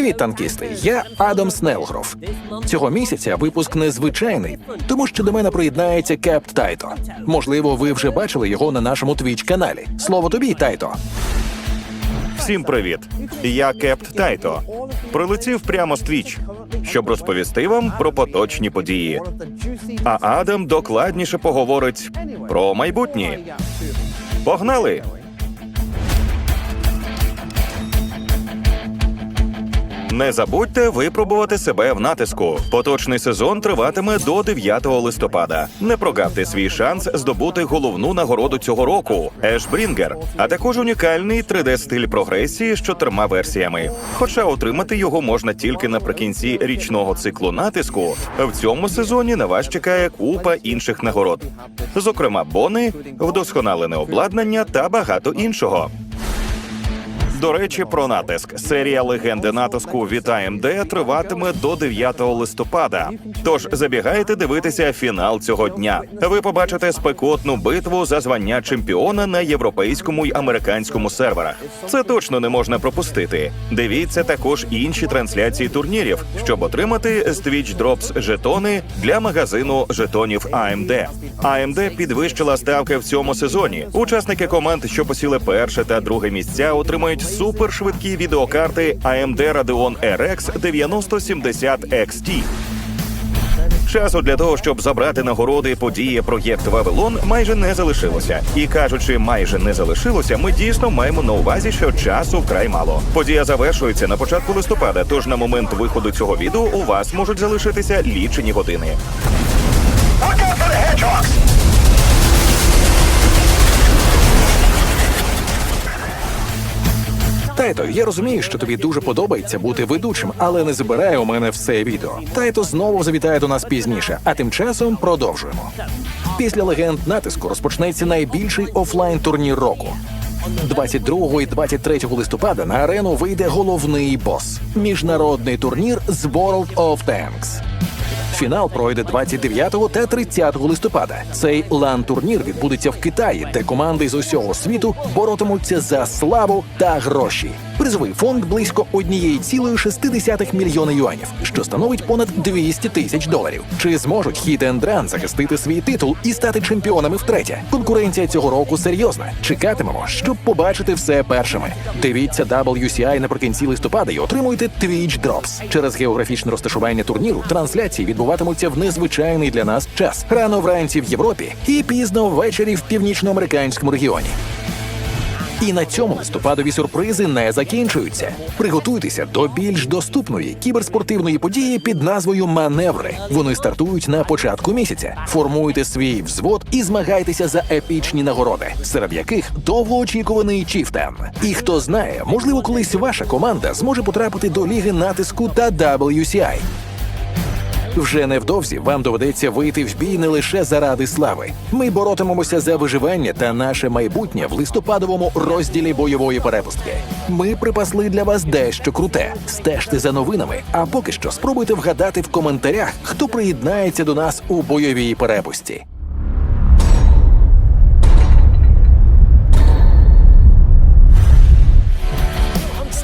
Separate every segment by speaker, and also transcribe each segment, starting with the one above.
Speaker 1: Привіт, танкісти! Я Адам Снелгров. Цього місяця випуск незвичайний, тому що до мене приєднається Кеп Тайто. Можливо, ви вже бачили його на нашому твіч каналі. Слово тобі, Тайто.
Speaker 2: Всім привіт! Я Кепт Тайто. Прилетів прямо з Твіч, щоб розповісти вам про поточні події. А Адам докладніше поговорить про майбутнє. Погнали! Не забудьте випробувати себе в натиску. Поточний сезон триватиме до 9 листопада. Не прогавте свій шанс здобути головну нагороду цього року Ешбрінгер, а також унікальний 3D-стиль прогресії з чотирма версіями. Хоча отримати його можна тільки наприкінці річного циклу натиску. В цьому сезоні на вас чекає купа інших нагород, зокрема бони, вдосконалене обладнання та багато іншого. До речі, про натиск. Серія легенди натиску від AMD триватиме до 9 листопада. Тож забігайте дивитися фінал цього дня. Ви побачите спекотну битву за звання чемпіона на європейському й американському серверах. Це точно не можна пропустити. Дивіться також інші трансляції турнірів, щоб отримати з Twitch Drops жетони для магазину жетонів AMD. AMD підвищила ставки в цьому сезоні. Учасники команд, що посіли перше та друге місця, отримають супершвидкі відеокарти AMD Radeon RX 9070 XT. Часу для того, щоб забрати нагороди події проєкт Вавилон, майже не залишилося. І кажучи, майже не залишилося, ми дійсно маємо на увазі, що часу вкрай мало. Подія завершується на початку листопада, тож на момент виходу цього відео у вас можуть залишитися лічені години.
Speaker 1: Тайто, я розумію, що тобі дуже подобається бути ведучим, але не забирай у мене все відео. Тайто знову завітає до нас пізніше, а тим часом продовжуємо. Після легенд натиску розпочнеться найбільший офлайн турнір року. 22 і 23 листопада на арену вийде головний бос міжнародний турнір з World of Tanks. Фінал пройде 29 та 30 листопада. Цей лан-турнір відбудеться в Китаї, де команди з усього світу боротимуться за славу та гроші. Призовий фонд близько 1,6 мільйона юанів, що становить понад 200 тисяч доларів. Чи зможуть and Run захистити свій титул і стати чемпіонами втретє? Конкуренція цього року серйозна. Чекатимемо, щоб побачити все першими. Дивіться WCI наприкінці листопада і отримуйте Twitch Drops. Через географічне розташування турніру трансляції відбуватимуться в незвичайний для нас час рано вранці в Європі і пізно ввечері в північноамериканському регіоні. І на цьому листопадові сюрпризи не закінчуються. Приготуйтеся до більш доступної кіберспортивної події під назвою Маневри. Вони стартують на початку місяця. Формуйте свій взвод і змагайтеся за епічні нагороди, серед яких довгоочікуваний Чіфтен. І хто знає, можливо, колись ваша команда зможе потрапити до ліги натиску та WCI. Вже невдовзі вам доведеться вийти в бій не лише заради слави. Ми боротимемося за виживання та наше майбутнє в листопадовому розділі бойової перепустки. Ми припасли для вас дещо круте. Стежте за новинами, а поки що спробуйте вгадати в коментарях, хто приєднається до нас у бойовій перепусті.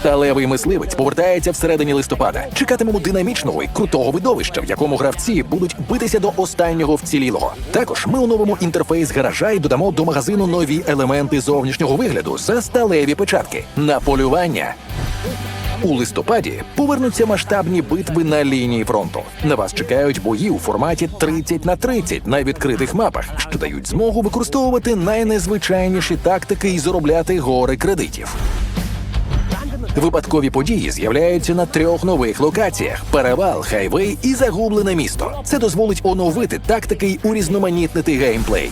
Speaker 1: Сталевий мисливець повертається всередині листопада. Чекатимемо динамічного і крутого видовища, в якому гравці будуть битися до останнього вцілілого. Також ми оновимо інтерфейс гаража і додамо до магазину нові елементи зовнішнього вигляду за сталеві печатки на полювання. У листопаді повернуться масштабні битви на лінії фронту. На вас чекають бої у форматі 30 на 30 на відкритих мапах, що дають змогу використовувати найнезвичайніші тактики і заробляти гори кредитів. Випадкові події з'являються на трьох нових локаціях: перевал, хайвей і загублене місто. Це дозволить оновити тактики й урізноманітнити геймплей.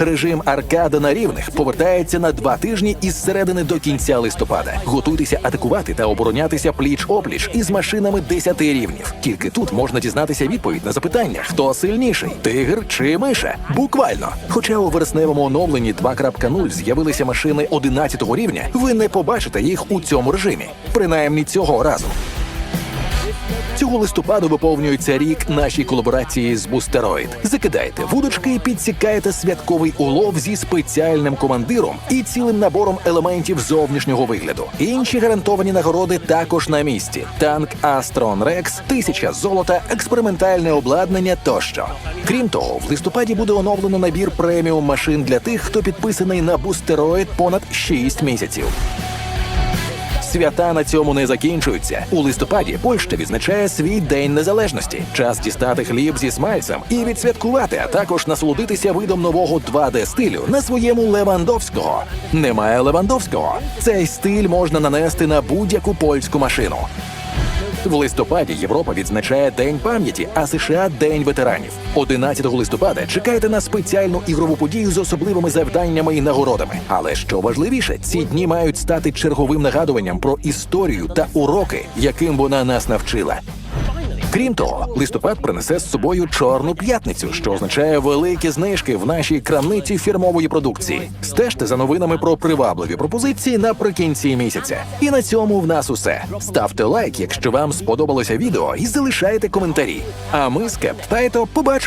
Speaker 1: Режим аркада на рівних повертається на два тижні із середини до кінця листопада. Готуйтеся атакувати та оборонятися пліч опліч із машинами 10 рівнів. Тільки тут можна дізнатися відповідь на запитання: хто сильніший тигр чи миша? Буквально. Хоча у вересневому оновленні 2.0 з'явилися машини 11 рівня, ви не побачите їх у цьому режимі, принаймні цього разу. Цього листопаду виповнюється рік нашій колаборації з Бустероїд. Закидайте вудочки і підсікаєте святковий улов зі спеціальним командиром і цілим набором елементів зовнішнього вигляду. Інші гарантовані нагороди також на місці: танк Астрон Рекс, тисяча золота, експериментальне обладнання тощо. Крім того, в листопаді буде оновлено набір преміум машин для тих, хто підписаний на Бустероїд понад 6 місяців. Свята на цьому не закінчуються. У листопаді Польща відзначає свій день незалежності. Час дістати хліб зі смальцем і відсвяткувати, а також насолодитися видом нового 2D стилю на своєму Левандовського. Немає Левандовського. Цей стиль можна нанести на будь-яку польську машину. В листопаді Європа відзначає День пам'яті, а США День ветеранів. 11 листопада чекайте на спеціальну ігрову подію з особливими завданнями і нагородами. Але що важливіше, ці дні мають стати черговим нагадуванням про історію та уроки, яким вона нас навчила. Крім того, листопад принесе з собою чорну п'ятницю, що означає великі знижки в нашій крамниці фірмової продукції. Стежте за новинами про привабливі пропозиції наприкінці місяця. І на цьому в нас усе. Ставте лайк, якщо вам сподобалося відео, і залишайте коментарі. А ми з Кеп Тайто побачимо.